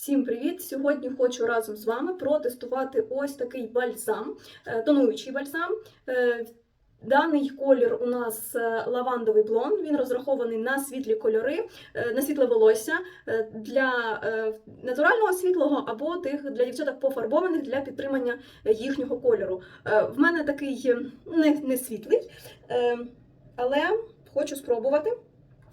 Всім привіт! Сьогодні хочу разом з вами протестувати ось такий бальзам, е, тонуючий бальзам. Е, Даний колір у нас е, лавандовий блонд. Він розрахований на світлі кольори, на світле волосся для натурального світлого або тих для дівчаток пофарбованих для підтримання їхнього кольору. В мене такий не, не світлий, але хочу спробувати.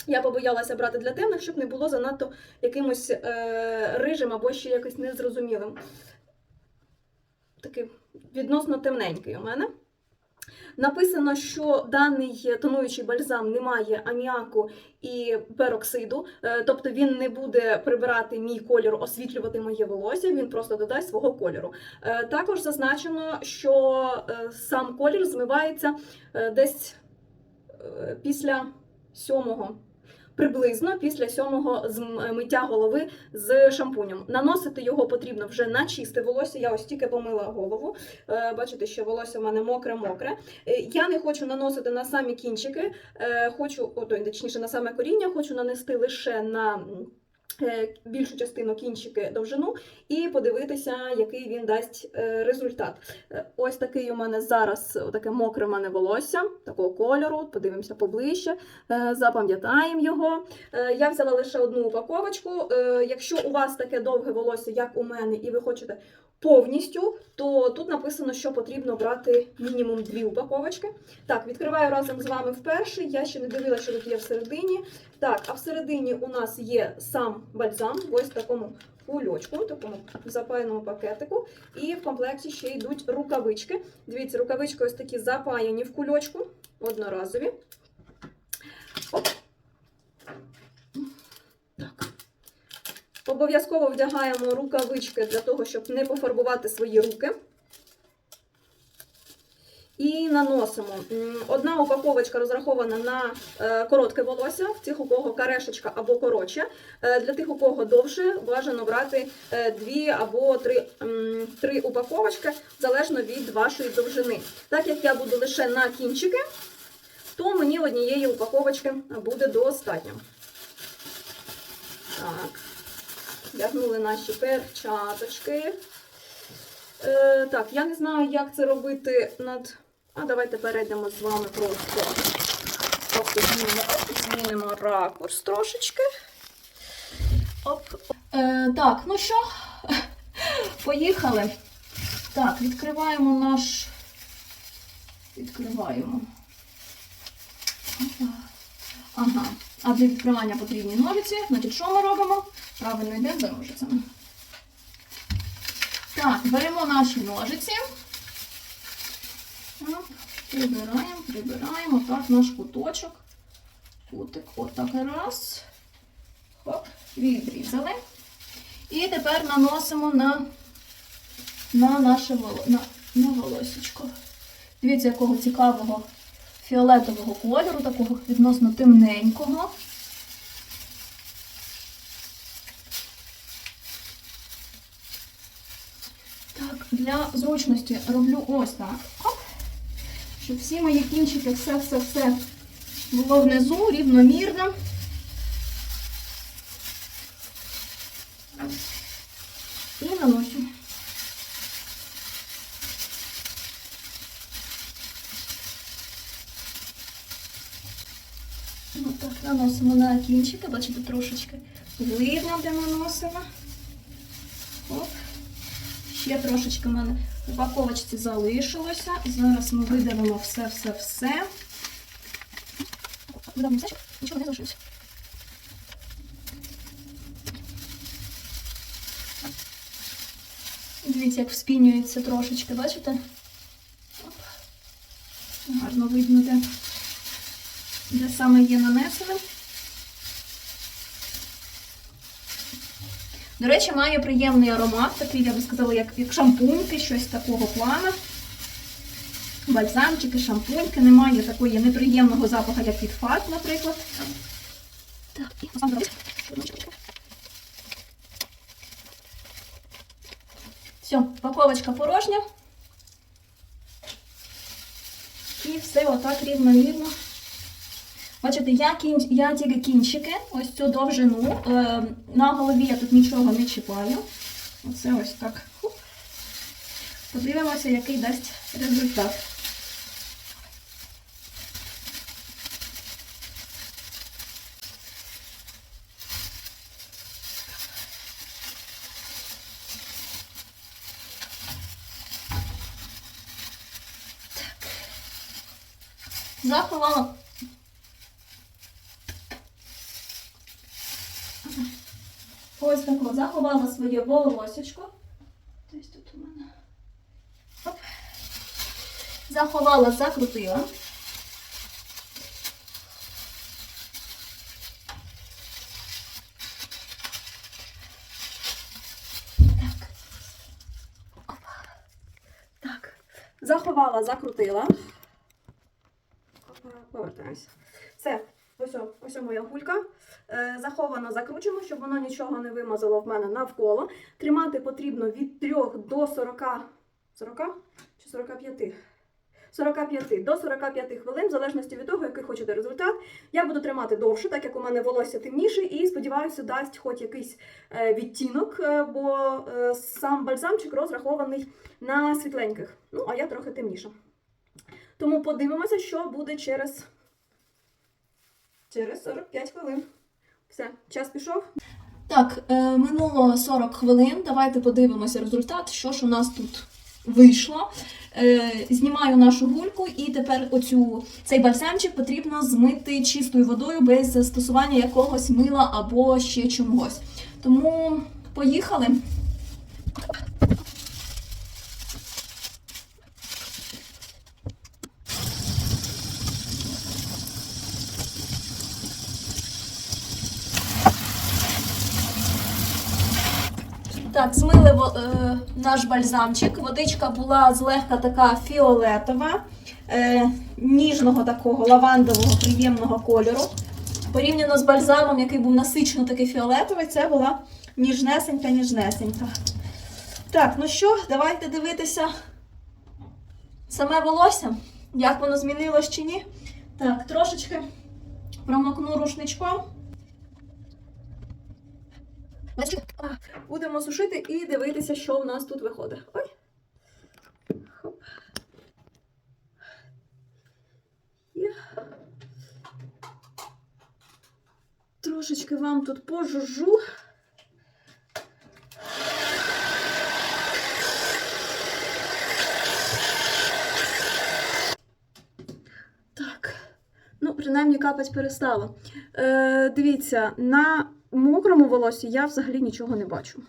Я побоялася брати для темних, щоб не було занадто якимось е, рижим або ще якось незрозумілим. Такий відносно темненький у мене. Написано, що даний тонуючий бальзам не має аміаку і пероксиду, е, тобто він не буде прибирати мій колір, освітлювати моє волосся, він просто додасть свого кольору. Е, Також зазначено, що е, сам колір змивається десь після сьомого. Приблизно після сьомого змиття миття голови з шампунем. Наносити його потрібно вже на чисте волосся. Я ось тільки помила голову. Е, Бачите, що волосся в мене мокре-мокре. Е, Я не хочу наносити на самі кінчики, е, хочу, о, точніше, на саме коріння, хочу нанести лише на е, більшу частину кінчики довжину і подивитися, який він дасть е, результат. Е, Ось такий у мене зараз таке мокре мене волосся, такого кольору. Подивимося поближче, е, запам'ятаємо його. Е, Я взяла лише одну упаковочку. Е, Якщо у вас таке довге волосся, як у мене, і ви хочете повністю, то тут написано, що потрібно брати мінімум дві упаковочки. Так, відкриваю разом з вами вперше. Я ще не дивилася, що тут є всередині. Так, а всередині у нас є сам бальзам, ось в такому кульочку, такому запаяному пакетику. І в комплекті ще йдуть рукавички. Дивіться, рукавички ось такі запаяні в кульочку, одноразові. Оп. Так. Обов'язково вдягаємо рукавички для того, щоб не пофарбувати свої руки. І наносимо. Одна упаковочка розрахована на е, коротке волосся, в тих, у кого карешечка або коротше. Е, Для тих, у кого довше, бажано брати е, дві або три, три упаковочки, залежно від вашої довжини. Так як я буду лише на кінчики, то мені однієї упаковочки буде достатньо. Так, вдягнули наші перчаточки. Е, так, я не знаю, як це робити над. А давайте перейдемо з вами просто. Просто змінимо, змінимо ракурс трошечки. Оп. Е, так, ну що, поїхали. Так, відкриваємо наш. Відкриваємо. Ага. А для відкривання потрібні ножиці. Значить, що ми робимо? Правильно йдемо за ножицями. Так, беремо наші ножиці. Так, прибираємо, прибираємо. Так, наш куточок. Кутик, отак раз. Хоп, відрізали. І тепер наносимо на, на наше на, на волосечко. Дивіться, якого цікавого фіолетового кольору, такого відносно темненького. Так, для зручності роблю ось так. Оп. Щоб всі мої кінчики, все-все-все було внизу, рівномірно. І наношу. Ось так наносимо на кінчики, бачите, трошечки видно, де наносимо. Ще трошечки в мене в упаковочці залишилося. Зараз ми видавимо все-все-все. Видавимо все, щоб нічого не залишилося. Дивіться, як вспінюється трошечки, бачите? Оп. Гарно видно, де, де саме є нанесеним. До речі, має приємний аромат, такий, я би сказала, як, як шампуньки, щось такого плану. Бальзамчики, шампуньки, немає такої неприємного запаху, як від фат, наприклад. Так, і. Все, паковочка порожня. І все отак рівномірно Бачите, я, кін... я тільки кінчики, ось цю довжину. Е, на голові я тут нічого не чіпаю. Оце ось так. Хуп. Подивимося, який дасть результат. Заховала. Ось так от заховала своє волосечко. Десь тут у мене. Оп. Заховала, закрутила. Так. Опа. Так. Заховала, закрутила. Повертаємося. Все, ось, ось моя гулька. Е, заховано, закручено, щоб воно нічого не вимазало в мене навколо. Тримати потрібно від 3 до 40, 40 чи 45? 45 до 45 хвилин, в залежності від того, який хочете результат. Я буду тримати довше, так як у мене волосся темніше, і сподіваюся, дасть хоч якийсь е, відтінок, е, бо сам бальзамчик розрахований на світленьких. Ну, а я трохи темніша. Тому подивимося, що буде через, через 45 хвилин. Все, час пішов. Так, е, минуло 40 хвилин. Давайте подивимося результат, що ж у нас тут вийшло. Е, знімаю нашу гульку, і тепер оцю, цей бальзамчик потрібно змити чистою водою без застосування якогось мила або ще чогось. Тому поїхали. Так, змили е, наш бальзамчик. Водичка була злегка така фіолетова, е, ніжного такого лавандового приємного кольору. Порівняно з бальзамом, який був насичено такий фіолетовий, це була ніжнесенька, ніжнесенька. Так, ну що, давайте дивитися саме волосся, як воно змінилось чи ні. Так, трошечки промокну рушничком. Будемо сушити і дивитися, що в нас тут виходить. Ой. Хоп. Трошечки вам тут пожужжу. Так. Ну, принаймні капать перестала. Е, дивіться, на мокрому волосі я взагалі нічого не бачу.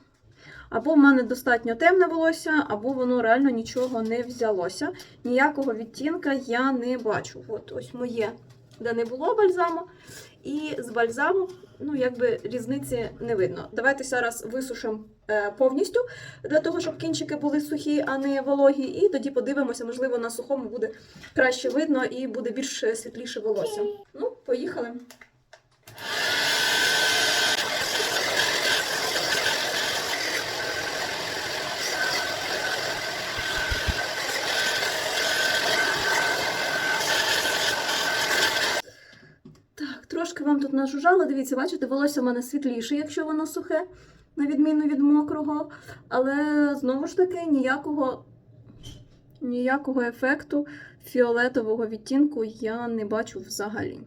Або в мене достатньо темне волосся, або воно реально нічого не взялося. Ніякого відтінка я не бачу. От ось моє, де не було бальзаму. І з бальзаму, ну, якби різниці не видно. Давайте зараз висушимо повністю для того, щоб кінчики були сухі, а не вологі. І тоді подивимося, можливо, на сухому буде краще видно і буде більш е, світліше волосся. Ну, поїхали. Трошки вам тут нажужжало. Дивіться, бачите, волосся в мене світліше, якщо воно сухе, на відміну від мокрого. Але знову ж таки ніякого, ніякого ефекту фіолетового відтінку я не бачу взагалі.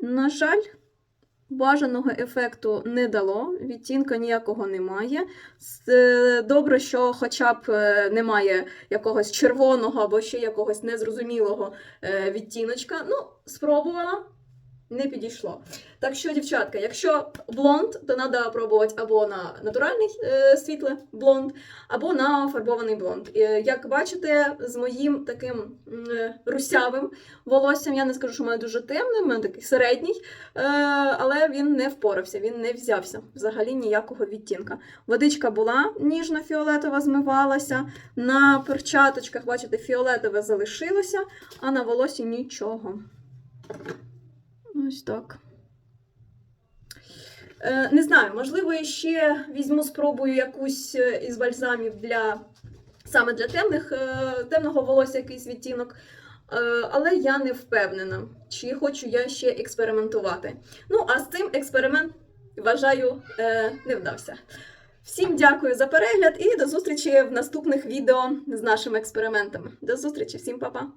На жаль, бажаного ефекту не дало, відтінка ніякого немає. Е, Добре, що хоча б е, немає якогось червоного або ще якогось незрозумілого е, відтіночка. Ну, спробувала, не підійшло. Так що, дівчатка, якщо блонд, то треба пробувати або на натуральний е, світле блонд, або на фарбований блонд. Е, Як бачите, з моїм таким е, русявим волоссям, я не скажу, що в мене дуже темне, в мене такий середній, але він не впорався, він не взявся взагалі ніякого відтінка. Водичка була ніжно-фіолетова, змивалася. На перчаточках, бачите, фіолетове залишилося, а на волосі нічого. Ось так. Е, Не знаю, можливо, я ще візьму, спробую якусь е, із бальзамів для саме для темних, е, темного волосся якийсь відтінок. Але я не впевнена, чи хочу я ще експериментувати. Ну, а з цим експеримент, вважаю, не вдався. Всім дякую за перегляд і до зустрічі в наступних відео з нашими експериментами. До зустрічі, всім па-па!